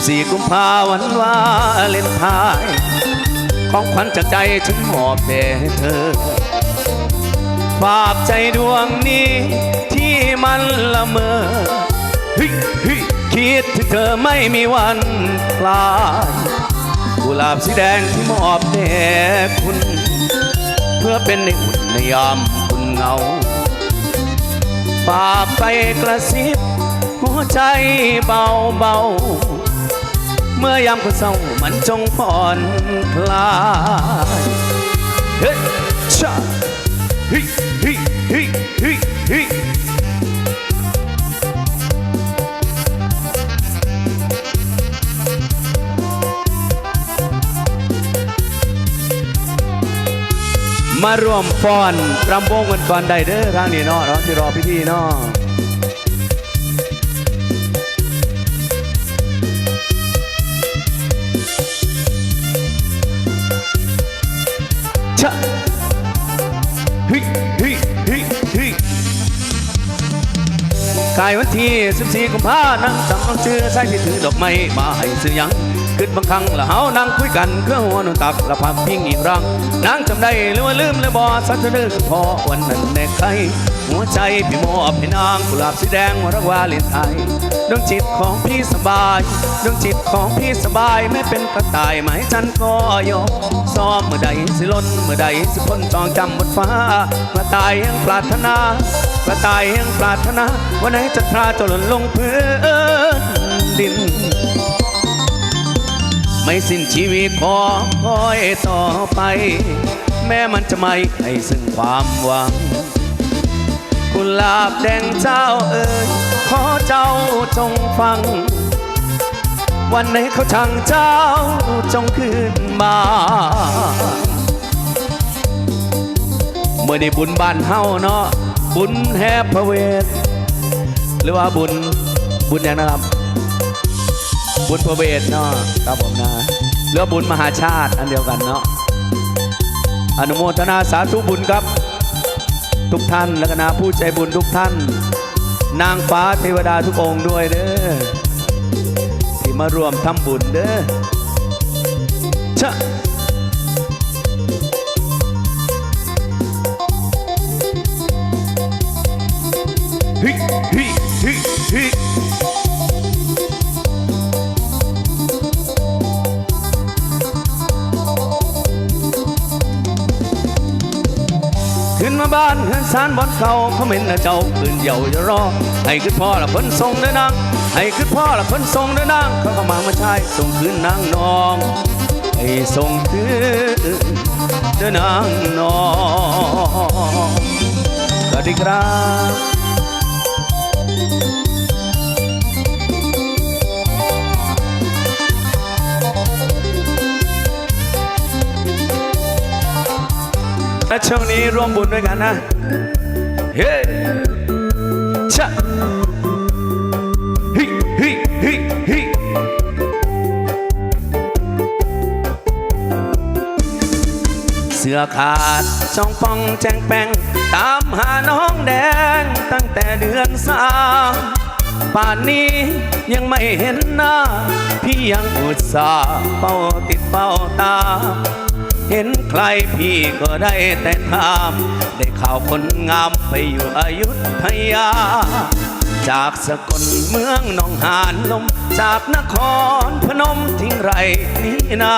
14กุมภาวันวาเลนไทน์ของขวัญจากใจฉันมอบแด่เธอฝากใจดวงนี้ที่มันละเมอเฮ้ยเฮ้ยคิดถึงเธอไม่มีวันคลายกุหลาบสีแดงที่มอบแด่คุณ เพื่อเป็นในอุ่นในยามคุณเงาฝากไปกระซิบหัวใจเบาเบา เมื่อยามคนเศร้ามันจงผ่อนคลายเฮ้ยชาฮ้ยเฮ้ยเฮ้ยเฮ้ยเฮ้ยมารวมฟ้อนรำวงกันก่อนได้เด้อทางนี้เนาะเนาะที่รอพี่ๆเนาะ ฮิฮิฮิฮิกายวันที่14กุมภานั่งจำต้องเชื่อใส่ที่ถือดอกไม้มาให้ซื้อยัง ขึ้นบางครั้งละเฮานั่งคุยกันเครื่องหัวนุนตักละพับพิงอีกรังนางจำได้หรือว่าลืมเลยบ่สักเธอเด้อคือพอวันนั้นแน่ใครหัวใจพี่มอบให้นางกุหลาบสีแดงวรักวาเลนไทน์ดวงจิตของพี่สบายดวงจิตของพี่สบายไม่เป็นกระต่ายไหมจันก็ยอมซ้อมเมื่อใดสิล้นเมื่อใดสิพ้นจองจำบนฟ้ากระต่ายยังปรารถนากระต่ายยังปรารถนาวันไหนจะพราจะหล่นลงพื้นดิน ไม่สิ้นชีวิตขอคอยต่อไป แม้มันจะไม่ให้ซึ่งความหวัง กุหลาบแดงเจ้าเอ๋ยขอเจ้าจงฟัง วันไหนเขาช่างเจ้าจงขึ้นมา เมื่อได้บุญบ้านเฮาเนาะบุญแห่พระเวทหรือว่าบุญบุญอย่างนะครับ บุญพระเวทเนาะครับผมนะหรือบุญมหาชาติอันเดียวกันเนาะอนุโมทนาสาธุบุญครับ ทุกท่านและคณะผู้ใจบุญทุกท่าน นางฟ้าเทวดาทุกองค์ด้วยเด้อที่มารวมทำบุญเด้อชะฮิฮิฮิฮิ มาบ้านเฮือนสารบอนเขาเขาเหม็นนะเจ้าปืนเยาจะรอ ให้ขึ้นพ่อละคนทรงเด้อนางให้ขึ้นพ่อละคนทรงเด้อนางเขาก็มามาชายส่งคืนนางนองให้ส่งคืนเด้อนางนองสวัสดีครับ และช่วงนี้ร่วมบุญด้วยกันนะ เฮ้ชะฮิฮิฮิฮิเสื้อขาดช่องป้องแจงแปงตามหาน้องแดงตั้งแต่เดือนสามป่านนี้ยังไม่เห็นหน้า พี่ยังอุตส่าห์เฝ้าติดเฝ้าตาม เห็นใครพี่ก็ได้แต่ถาม ได้ข่าวคนงามไปอยู่อยุธยา จากสกลเมืองหนองหานลม จากนครพนมทิ้งไรนี่นา